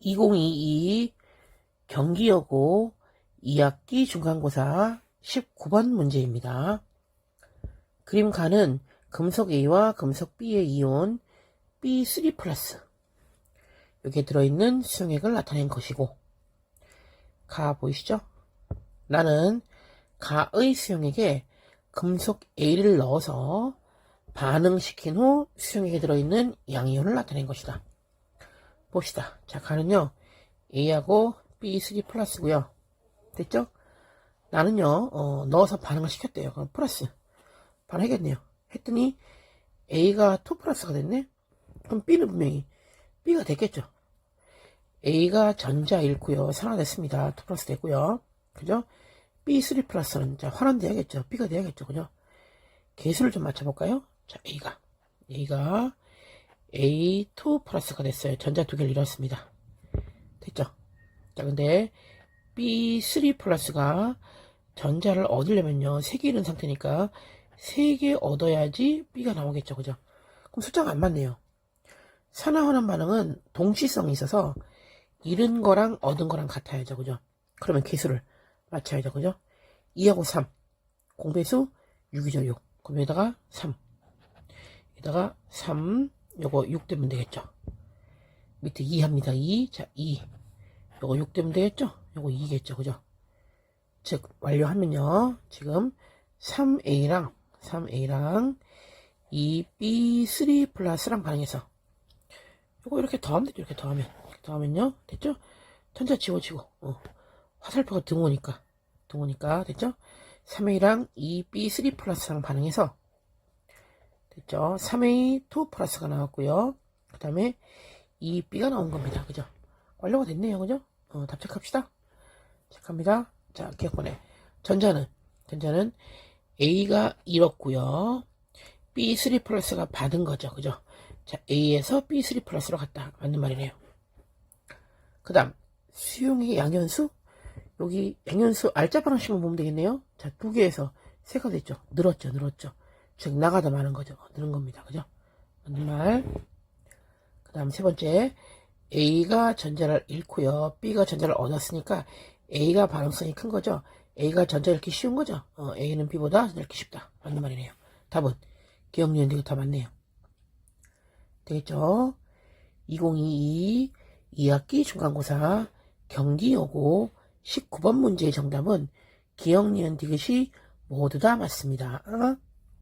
2022 경기여고 2학기 중간고사 19번 문제입니다. 그림 가는 금속 A와 금속 B의 이온 B3 플러스 여기에 들어있는 수용액을 나타낸 것이고 가 보이시죠? 나는 가의 수용액에 금속 A를 넣어서 반응시킨 후 수용액에 들어있는 양이온을 나타낸 것이다. 봅시다. 자, 가는요, A하고 B3 플러스고요 됐죠? 나는요, 어, 넣어서 반응을 시켰대요. 그럼 플러스. 반응하겠네요. 했더니 A가 2 플러스가 됐네? 그럼 B는 분명히 B가 됐겠죠? A가 전자 잃고요. 산화됐습니다. 2 플러스 됐고요. 그죠? B3 플러스는 자, 환원돼야겠죠. B가 돼야겠죠. 그죠? 개수를 좀 맞춰볼까요? 자, A가. A가 A2 플러스가 됐어요. 전자 두 개를 잃었습니다. 됐죠? 자, 근데 B3 플러스가 전자를 얻으려면요. 3개 잃은 상태니까 3개 얻어야지 B가 나오겠죠. 그죠? 그럼 숫자가 안 맞네요. 산화환원 반응은 동시성이 있어서 잃은 거랑 얻은 거랑 같아야죠. 그죠? 그러면 개수를 맞춰야죠. 그죠? 2하고 3. 공배수 6이죠. 6. 그럼 여기다가 3. 여기다가 3. 요거 6 되면 되겠죠. 밑에 2 합니다. 2. 자, 2. 요거 6 되면 되겠죠? 요거 2겠죠. 그죠? 즉, 완료하면요. 지금 3A랑 3A랑 2B3 플러스랑 반응해서 요거 이렇게 더하면 되죠. 이렇게 더하면. 이렇게 더하면요. 됐죠? 전자 지워지고, 어. 화살표가 등호니까. 등호니까. 됐죠? 3A랑 2B3 플러스랑 반응해서 됐죠? 3A2 플러스가 나왔고요. 그 다음에 2B가 나온 겁니다. 그죠? 완료가 됐네요. 그죠? 어, 답 체크합시다. 체크합니다. 자, 기억번에. 전자는, 전자는 A가 잃었고요. B3 플러스가 받은 거죠. 그죠? 자, A에서 B3 플러스로 갔다. 맞는 말이네요. 그 다음, 수용의 양연수? 여기 양연수 알짜 방식만 보면 되겠네요. 자, 두 개에서 세가 됐죠. 늘었죠. 늘었죠. 즉, 나가다 마는 거죠. 늘은 겁니다. 그죠? 맞는 말. 그 다음 세 번째, A가 전자를 잃고요. B가 전자를 얻었으니까 A가 반응성이 큰 거죠. A가 전자 잃기 쉬운 거죠. 어, A는 B보다 전자 잃기 쉽다. 맞는 말이네요. 답은 기억니은 이거 다 맞네요. 되겠죠? 2022 2학기 중간고사 경기여고 19번 문제의 정답은 기억, 니은, 디귿이 모두 다 맞습니다. 어?